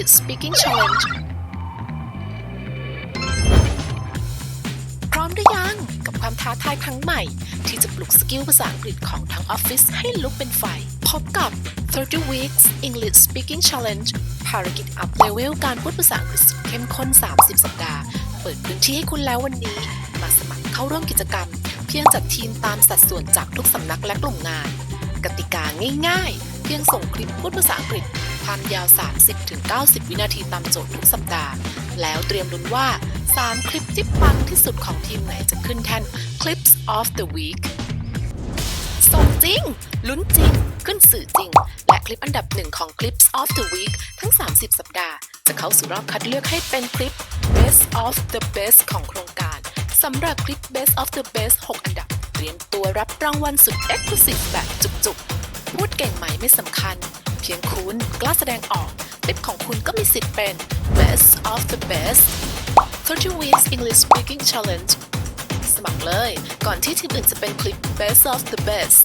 English Speaking Challenge พร้อมหรือยังกับความท้าทายครั้งใหม่ ที่จะปลุกสกิลภาษาอังกฤษของทั้งออฟฟิศให้ลุกเป็นไฟ พบกับ 30 Weeks English Speaking Challenge ภารกิจอัพเลเวลการพูดภาษาอังกฤษสุดเข้มข้น 30 สัปดาห์ เปิดพื้นที่ให้คุณแล้ววันนี้ มาสมัครเข้าร่วมกิจกรรม เพียงจัดทีมตามสัดส่วนจากทุกสำนักและกลุ่มงาน กติกาง่าย ๆ เพียงส่งคลิปพูดภาษาอังกฤษ ความยาว 30-90 วินาทีตามโจทย์ทุกสัปดาห์ แล้วเตรียมลุ้นว่า 3 คลิปที่ปังที่สุดของทีมไหนจะขึ้นแท่น Clips of the Week ส่งจริง ลุ้นจริง ขึ้นสื่อจริง และคลิปอันดับหนึ่งของ Clips of the Week ทั้ง 30 สัปดาห์ จะเข้าสู่รอบคัดเลือกให้เป็นคลิป Best of the Best ของโครงการสำหรับคลิป Best of the Best 6 อันดับ เตรียมตัวรับรางวัลสุด Exclusive แบบจุกๆ พูดเก่งไหมไม่สำคัญ พียงคุณกล้าแสดงออกคลิปของคุณก็มีสิทธิ์เป็น Best of the Best 30 Weeks English Speaking Challenge สมัครเลย ก่อนที่ทีมอื่นจะเป็นคลิป Best of the Best